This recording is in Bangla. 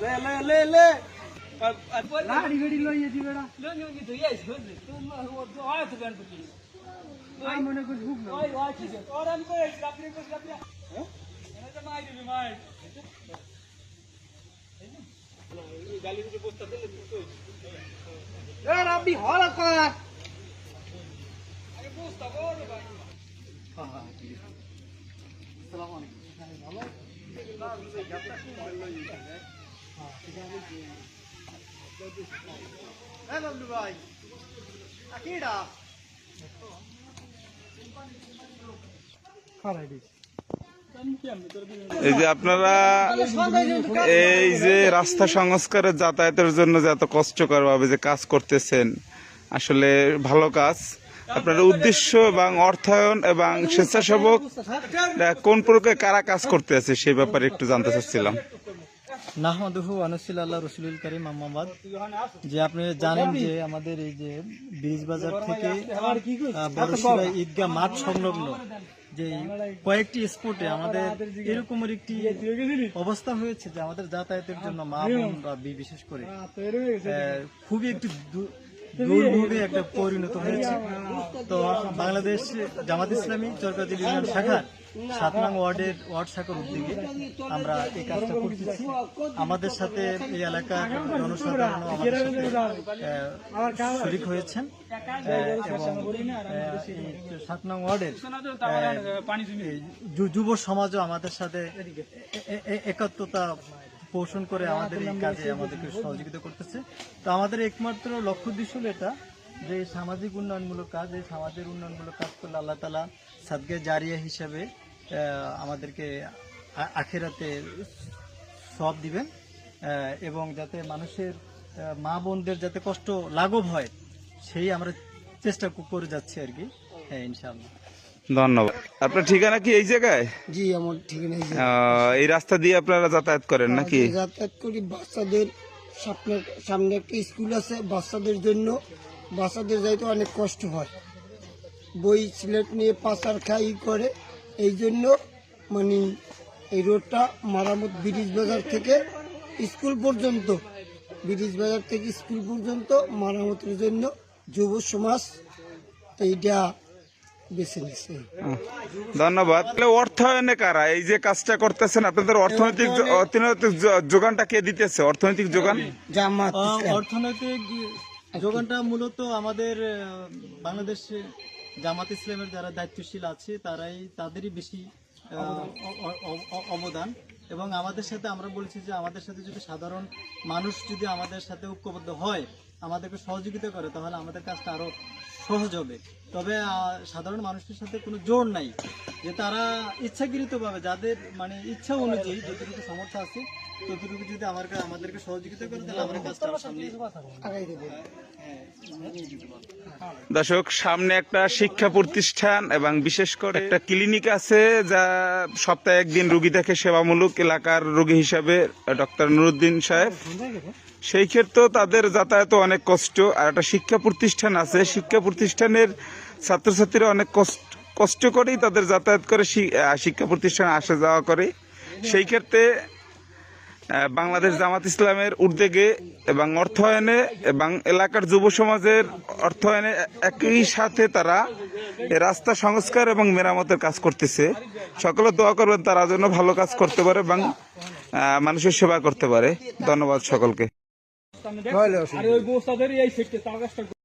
ले ले ले ले लाड़ी गड़ी लो ये जी बेड़ा लो नहीं होगी तो ये छोड़ दे तुम वो जो आया था गन पकड़ी आई मैंने कुछ भूख ना आई वाच है और हमको एक अपने कुछ कर दिया हैं मैंने तो मार दी मार गाली मुझे पोस्ट कर दे यार आप भी हालत का अरे पोस्ट करो भाई हाँ हाँ আকিডা এই যে আপনারা এই যে রাস্তা সংস্কারের যাতায়াতের জন্য যে এত কষ্টকর ভাবে যে কাজ করতেছেন, আসলে ভালো কাজ। আপনার উদ্দেশ্য এবং অর্থায়ন এবং স্বেচ্ছাসেবক কোন প্রকার কারা কাজ করতে আছে সেই ব্যাপারে একটু জানতে চাচ্ছিলাম। নাহমাদুহু আনসিল আল্লাহ রসুলুল করিম আহমাবাদ যে আপনি জানেন যে আমাদের এই যে ব্রিজ বাজার থেকে ঈদগাহ মাঠ সংলগ্ন যে কয়েকটি স্পটে আমাদের এরকমের একটি অবস্থা হয়েছে যে আমাদের যাতায়াতের জন্য মা বোনরা বিশেষ করে খুবই একটি দুর্ভোগে একটা পরিণত হয়েছে। তো বাংলাদেশ জামাত ইসলামী চরকাজি ইউনিয়ন শাখার সাত নং ওয়ার্ডের ওয়ার্ড শাখার উদ্যোগে আমরা এই কাজটা করতেছি। আমাদের সাথে এই এলাকার জনসাধারণ শরিক হয়েছেন। সাত নং ওয়ার্ডের যুব সমাজও আমাদের সাথে একাত্মতা পোষণ করে আমাদের এই কাজে আমাদেরকে সহযোগিতা করতেছে। তো আমাদের একমাত্র লক্ষ্য উদ্দেশ্য হলো এটা যে সামাজিক উন্নয়নমূলক কাজ এই সামাজিক উন্নয়নমূলক কাজ করলে আল্লাহ তালা সাদকে জারিয়া হিসাবে আমাদেরকে আখেরাতে সব দিবেন এবং যাতে মানুষের মা বোনদের যাতে কষ্ট লাঘব হয় সেই আমরা চেষ্টা করে যাচ্ছি আর কি। হ্যাঁ ইনশাআল্লাহ। ধন্যবাদ। আপনার ঠিকানা কি এই জায়গায়? জি আমার ঠিক নেই আহ, এই রাস্তা দিয়ে আপনারা যাতায়াত করেন নাকি? যাতায়াত করি বাচ্চাদের সামনে সামনে একটা স্কুল আছে বাচ্চাদের জন্য। বাচ্চাদের যাইতে অনেক কষ্ট হয়। বই সিলেট নিয়ে পাচার খাই করে। এই জন্য মানে এই রোডটা মারামত ব্রিজ বাজার থেকে স্কুল পর্যন্ত ব্রিজ বাজার থেকে স্কুল পর্যন্ত মারামতের জন্য যুব সমাজ এইটা বেছে নিচ্ছে ধন্যবাদ। তাহলে অর্থায়নে কারা? এই যে কাজটা করতেছেন আপনাদের অর্থনৈতিক অর্থনৈতিক যোগানটা কে দিতেছে? অর্থনৈতিক যোগান। অর্থনৈতিক যোগানটা মূলত আমাদের বাংলাদেশে জামাত ইসলামের যারা দায়িত্বশীল আছে তারাই তাদেরই বেশি অবদান। এবং আমাদের সাথে আমরা বলছি যে আমাদের সাথে যদি সাধারণ মানুষ যদি আমাদের সাথে ঐক্যবদ্ধ হয় আমাদেরকে সহযোগিতা করে তাহলে আমাদের কাজটা আরও সহজ হবে। তবে সাধারণ মানুষের সাথে কোনো জোর নাই যে তারা ইচ্ছাকৃতভাবে যাদের মানে ইচ্ছা অনুযায়ী যতটুকু সামর্থ্য আছে ততটুকু যদি আমার আমাদেরকে সহযোগিতা করে তাহলে আমরা কাজটা সামনে আগাই দেবো। দর্শক সামনে একটা শিক্ষা প্রতিষ্ঠান এবং বিশেষ করে একটা ক্লিনিক আছে যা সপ্তাহে একদিন রুগী দেখে সেবামূলক এলাকার রোগী হিসাবে ডক্টর নুরুদ্দিন সাহেব। সেই ক্ষেত্রেও তাদের যাতায়াতে অনেক কষ্ট, আর একটা শিক্ষা প্রতিষ্ঠান আছে। শিক্ষা প্রতিষ্ঠানের ছাত্রছাত্রীরা অনেক কষ্ট কষ্ট করেই তাদের যাতায়াত করে শিক্ষা প্রতিষ্ঠানে আসা যাওয়া করে। সেই ক্ষেত্রে বাংলাদেশ জামাত ইসলামের উদ্যোগে এবং অর্থায়নে এবং এলাকার যুব সমাজের অর্থায়নে একই সাথে তারা রাস্তা সংস্কার এবং মেরামতের কাজ করতেছে। সকলে দোয়া করবেন তারা যেন ভালো কাজ করতে পারে এবং মানুষের সেবা করতে পারে। ধন্যবাদ সকলকে। আরে ওই বস্তাদের এই সেটকে তার কাজটা